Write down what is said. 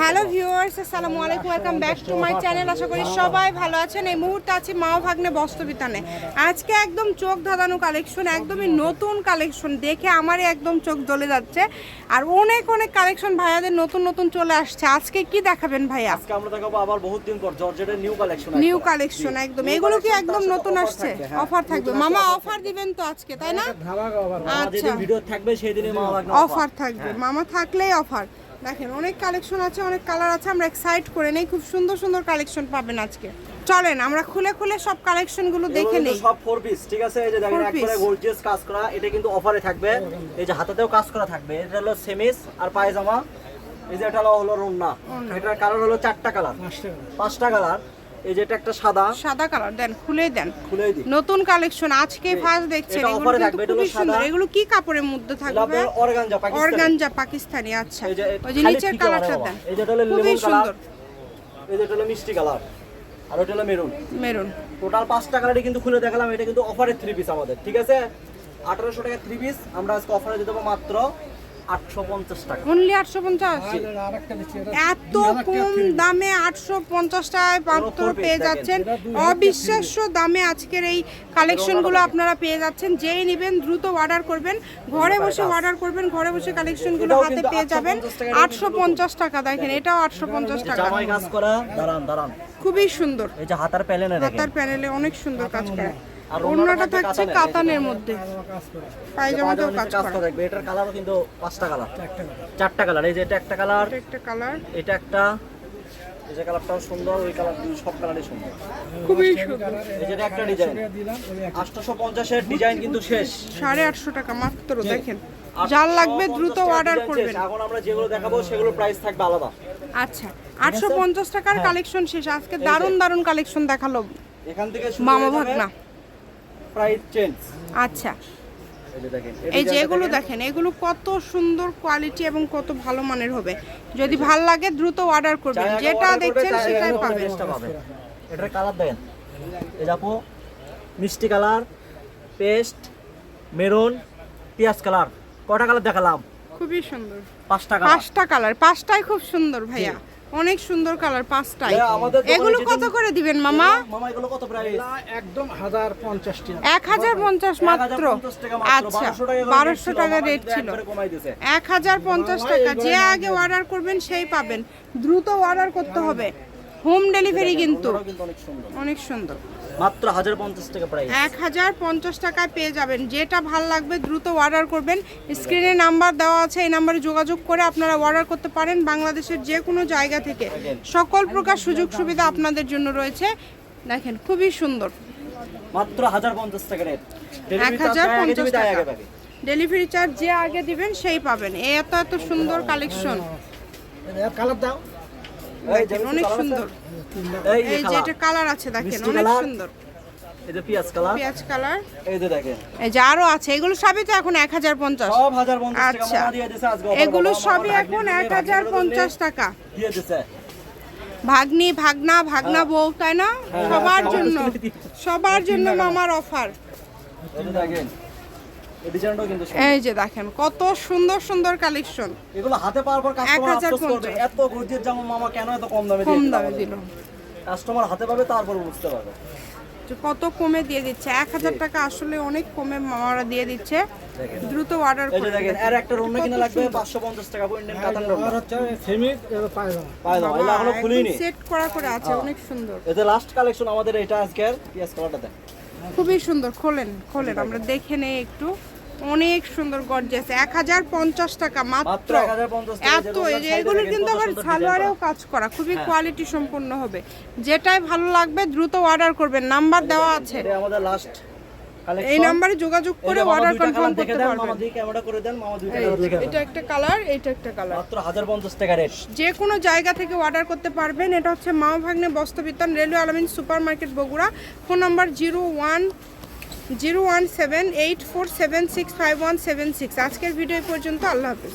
Hello viewers আসসালামু আলাইকুম welcome back to my channel আশা করি সবাই ভালো আছেন। এই মুহূর্তে আছি মাও ভাগ্নে বস্তবিতানে আজকে একদম চোখ ধাঁধানো কালেকশন একদমই নতুন কালেকশন দেখে আমারই একদম চোখ জ্বলে যাচ্ছে। আর অনেক অনেক কালেকশন ভাইয়াদের নতুন নতুন চলে আসছে। আজকে কি দেখাবেন ভাইয়া? আজকে আমরা দেখাবো আবার বহুত দিন পর জর্জেটের নিউ কালেকশন নিউ কালেকশন একদম। এগুলো কি একদম নতুন আসছে? অফার থাকবে। মামা অফার দিবেন তো আজকে তাই না? আচ্ছা। ভিডিও থাকবে সেই দিনই মা বাগনা অফার থাকবে। মামা থাকলেই অফার দেখেন অনেক কালেকশন আছে অনেক কালার আছে আমরা এক্সাইট করে নেই খুব সুন্দর সুন্দর কালেকশন পাবেন আজকে। চলেন আমরা খুলে খুলে সব কালেকশনগুলো দেখে নেই। সব ফোর পিস ঠিক আছে? এই যে দেখেন একবারে গর্জিয়াস কাজ করা এটা কিন্তু অফারে থাকবে। এই যে হাতাতেও কাজ করা থাকবে। এটা হলো সেমিস আর পায়জামা। এই যে এটা হলো হলো রুন্না। এটার কালার হলো চারটা কালার পাঁচটা কালার এই যে এটা একটা সাদা। সাদা কালার দেন খুলেই দেন। খুলেই দিই। নতুন কালেকশন আজকে ফার্স্ট দেখছেন এটা এগুলো কিন্তু খুবই সুন্দর। সাদা। এগুলো কি কাপড়ের মধ্যে থাকবে? অর্গানজা পাকিস্তানি। অর্গানজা পাকিস্তানি আচ্ছা। ওই যে নিচের কালারটা দেন। এই যে এটা হলো লেমন কালার। এই যে এটা হলো মিষ্টি কালার। আর ওটা হলো মেরুন। মেরুন। টোটাল পাঁচটা কালারই কিন্তু খুলে দেখালাম। এটা কিন্তু অফারের থ্রি পিস আমাদের ঠিক আছে? আঠারোশো টাকা থ্রি পিস আমরা আজকে অফারে দিতে পারব মাত্র আটশো পঞ্চাশ টাকা। অনলি এত কম দামে আটশো পঞ্চাশ টাকায় মাত্র পেয়ে যাচ্ছেন। অবিশ্বাস্য দামে আজকের এই কালেকশনগুলো আপনারা পেয়ে যাচ্ছেন। যেই নেবেন দ্রুত অর্ডার করবেন। ঘরে বসে অর্ডার করবেন। ঘরে বসে কালেকশনগুলো এটাও হাতে পেয়ে যাবেন। 850 টাকা আটশো পঞ্চাশ টাকা দেখেন এটাও আটশো পঞ্চাশ টাকা। জামাই কাজ করা। দাঁড়ান দাঁড়ান। খুবই সুন্দর। এই যে হাতার প্যালেনে হাতার প্যানেলে অনেক সুন্দর কাজ করা। থাকছে কাতানের, মধ্যে। পায়জামাতেও কাজ করা। এটার কালারও কিন্তু পাঁচটা কালার। চারটা কালার। এই যে এটা একটা কালার একটা কালার। এটা একটা এই যে কালারটাও সুন্দর ওই কালার সব কালারই সুন্দর। খুবই সুন্দর এই যে একটা ডিজাইন ডিজাইন কিন্তু শেষ। সাড়ে আটশো টাকা মাত্র দেখেন। যার লাগবে দ্রুত অর্ডার ডিজাইন করবেন। এখন আমরা যেগুলো দেখাবো সেগুলো প্রাইস থাকবে আলাদা। আচ্ছা আটশো পঞ্চাশ টাকার হ্যাঁ। কালেকশন শেষ। আজকে দারুণ দারুণ কালেকশন দেখাল এখান থেকে মামা ভাগনা। Price change. আচ্ছা। এই যে এগুলো দেখেন। এগুলো কত সুন্দর কোয়ালিটি এবং কত ভালো মানের হবে। যদি ভালো লাগে দ্রুত অর্ডার করবেন। যেটা দেখছেন সেটাই পাবেন। এটার কালার দেখেন। যাপো মিষ্টি কালার পেস্ট মেরুন পিঁয়াজ কালার কটা কালার দেখালাম? খুবই সুন্দর। পাঁচটা কালার পাঁচটা কালার পাঁচটাই খুব সুন্দর ভাইয়া। অনেক সুন্দর কালার পাঁচটাই। এগুলো কত করে দিবেন মামা? মামা এগুলো কত প্রাইস একদম হাজার পঞ্চাশ টাকা। এক হাজার পঞ্চাশ মাত্র? 1050 মাত্র, আচ্ছা 1200 টাকা বারোশো টাকা রেট ছিল। একবারে কমাই দিয়েছে। এক হাজার পঞ্চাশ টাকা। যে আগে অর্ডার করবেন সেই পাবেন। দ্রুত অর্ডার করতে হবে। হোম ডেলিভারি কিন্তু। অনেক সুন্দর। মাত্র হাজার পঞ্চাশ টাকা প্রাইস এক হাজার পঞ্চাশ টাকায় পেয়ে যাবেন। যেটা ভালো লাগবে দ্রুত অর্ডার করবেন। স্ক্রিনে নাম্বার দেওয়া আছে এই নাম্বারে যোগাযোগ করে আপনারা অর্ডার করতে পারেন বাংলাদেশের যে কোনো জায়গা থেকে। সকল প্রকার সুযোগ সুবিধা আপনাদের জন্য রয়েছে। দেখেন খুবই সুন্দর। মাত্র হাজার পঞ্চাশ টাকা রেট এক হাজার পঞ্চাশ টাকা। ডেলিভারি চার্জ যে আগে দিবেন সেই পাবেন। এত এত সুন্দর কালেকশন কালার দাও। অনেক সুন্দর। এই যে এটা কালার আছে দেখেন অনেক সুন্দর। এই যে পিঁয়াজ কালার? পেঁয়াজ কালার। এই যে দেখেন। এই যে আরও আছে এগুলো সবই তো এখন সব টাকা আচ্ছা। এগুলো সবই এখন টাকা। দিয়ে দিছে। ভাগ্নি ভাগনা ভাগনা বউ তাই না? হ্যাঁ, সবার সবার জন্য জন্য। সবার জন্য মামার অফার। দেখেন। এই ডিজাইনটাও কিন্তু সুন্দর। এই যে দেখেন কত সুন্দর সুন্দর কালেকশন এগুলো হাতে পাওয়ার পর কাস্টমার আফসোস করবে এত গর্জিয়ার জামা মামা কেন এত কম দামে কম দামে দিল। কাস্টমার হাতে পাবে তারপর বুঝতে পারবে। কত কমে দিয়ে দিচ্ছে। এক হাজার টাকা আসলে অনেক কমে মামারা দিয়ে দিচ্ছে। দ্রুত অর্ডার করে দেখেন আর একটা রুমে কিনা লাগবে পাঁচশো পঞ্চাশ টাকা ইন্ডিয়ান কাতান রুম আর হচ্ছে সেমিক পায়জামা। পায় দাও এগুলো এখনও খুলিনি। সেট করা করে আছে অনেক সুন্দর। এতে লাস্ট কালেকশন আমাদের এটা আজকের পিএস কালারটা দেখ খুবই সুন্দর খোলেন খোলেন আমরা দেখে নেই একটু। অনেক সুন্দর গর্জিয়াস এক হাজার পঞ্চাশ টাকা মাত্র। মাত্র 1050 টাকা, এত এগুলো কিন্তু আবার সালোয়ারেও কাজ করা খুবই হ্যাঁ। কোয়ালিটি সম্পূর্ণ হবে। যেটাই ভালো লাগবে দ্রুত অর্ডার করবেন নাম্বার দেওয়া আছে। আমাদের লাস্ট এই নাম্বারে যোগাযোগ করে অর্ডার কনফার্ম করতে দেন মামা পারবেন দিয়ে ক্যামেরা করে দেন মামা কালার দেখে এটা একটা কালার এটা একটা কালার মাত্র হাজার পঞ্চাশ টাকা রেট যে কোনো জায়গা থেকে অর্ডার করতে পারবেন। এটা হচ্ছে মাও ভাগ্নে বস্তবিতান রেলওয়ে আলামিন super market Bogura. Phone number zero one zero one seven eight four seven six five one seven six. আজকের ভিডিও পর্যন্ত আল্লাহ হাফিজ।